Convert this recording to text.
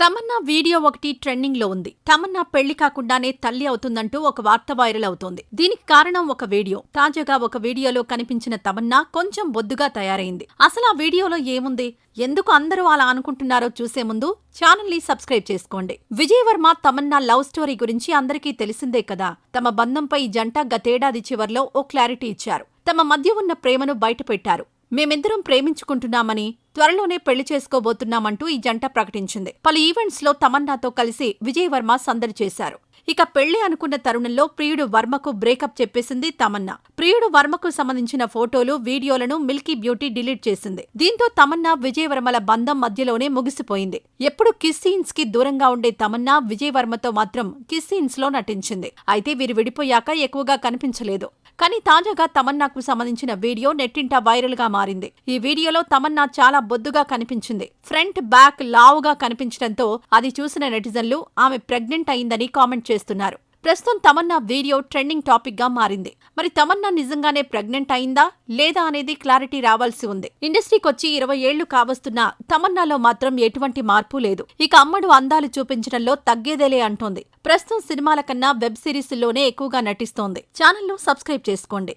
Tamannaah video ఒకటి ట్రెండింగ్లో ఉంది. తమన్నా పెళ్ళి కాకుండానే తల్లి అవుతుందంటూ ఒక వార్త వైరల్ అవుతోంది. దీనికి కారణం ఒక వీడియో. తాజాగా ఒక వీడియోలో కనిపించిన తమన్నా కొంచెం బొద్దుగా తయారైంది. అసలు ఆ వీడియోలో ఏముంది? ఎందుకు అందరూ అలా అనుకుంటున్నారో చూసే ముందు ఛానల్ని సబ్స్క్రైబ్ చేసుకోండి. విజయ్ వర్మ తమన్నా లవ్ స్టోరీ గురించి అందరికీ తెలిసిందే కదా? తమ బంధంపై జంట గతేడాది చివర్లో ఓ క్లారిటీ ఇచ్చారు. తమ మధ్య ఉన్న ప్రేమను బయటపెట్టారు. మేమిద్దరం ప్రేమించుకుంటున్నామని త్వరలోనే పెళ్ళి చేసుకోబోతున్నామంటూ ఈ జంట ప్రకటించింది. పలు ఈవెంట్స్లో తమన్నాతో కలిసి విజయవర్మ సందడి చేశారు. ఇక పెళ్ళి అనుకున్న తరుణంలో ప్రియుడు వర్మకు బ్రేకప్ చెప్పేసింది తమన్నా. ప్రియుడు వర్మకు సంబంధించిన ఫోటోలు వీడియోలను మిల్కీ బ్యూటీ డిలీట్ చేసింది. దీంతో తమన్నా విజయవర్మల బంధం మధ్యలోనే ముగిసిపోయింది. ఎప్పుడు కిస్ సీన్స్కి దూరంగా ఉండే తమన్నా విజయవర్మతో మాత్రం కిస్ సీన్స్లో నటించింది. అయితే వీరు విడిపోయాక ఎక్కువగా కనిపించలేదు. కానీ తాజాగా తమన్నాకు సంబంధించిన వీడియో నెట్టింట వైరల్గా మారింది. ఈ వీడియోలో తమన్నా చాలా బొద్దుగా కనిపించింది. ఫ్రంట్ బ్యాక్ లావుగా కనిపించడంతో అది చూసిన నెటిజన్లు ఆమె ప్రెగ్నెంట్ అయిందని కామెంట్ చేస్తున్నారు. ప్రస్తుతం తమన్నా వీడియో ట్రెండింగ్ టాపిక్గా మారింది. మరి తమన్నా నిజంగానే ప్రెగ్నెంట్ అయిందా లేదా అనేది క్లారిటీ రావాల్సి ఉంది. ఇండస్ట్రీకి వచ్చి ఇరవై ఏళ్ళు కావస్తున్నా తమన్నాలో మాత్రం ఎటువంటి మార్పు లేదు. ఇక అమ్మడు అందాలు చూపించడంలో తగ్గేదేలే అంటోంది. ప్రస్తుతం సినిమాల కన్నా వెబ్ సిరీస్లోనే ఎక్కువగా నటిస్తోంది. ఛానల్ను సబ్స్క్రైబ్ చేసుకోండి.